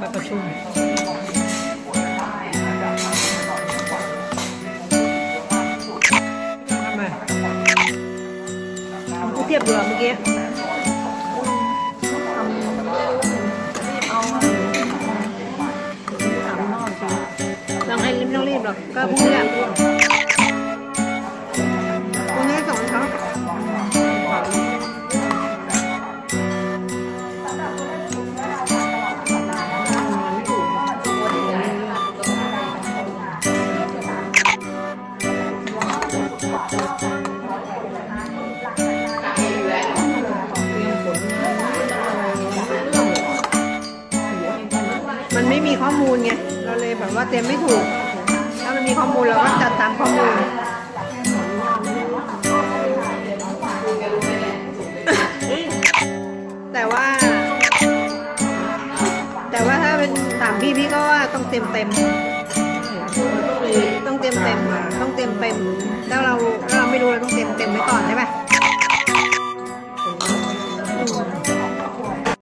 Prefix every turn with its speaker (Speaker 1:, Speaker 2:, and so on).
Speaker 1: มาประชุมทำไมกูเทียบดูเมื่อกี้ลองให้ลิมต้องรีบหรอกก็พรุ่งนี้ มันไม่มีข้อมูลไง เราเลยแบบว่าเตรียมไม่ถูก ถ้ามันมีข้อมูลเราก็จัดตามข้อมูล แต่ว่า แต่ว่าถ้าเป็นถามพี่พี่ก็ว่าต้องเต็มเต็ม ต้องเต็มเต็มอะต้องเต็มเต็ม ถ้าเราถ้าเราไม่รู้เราต้องเต็มเต็มไว้ก่อนใช่ไหม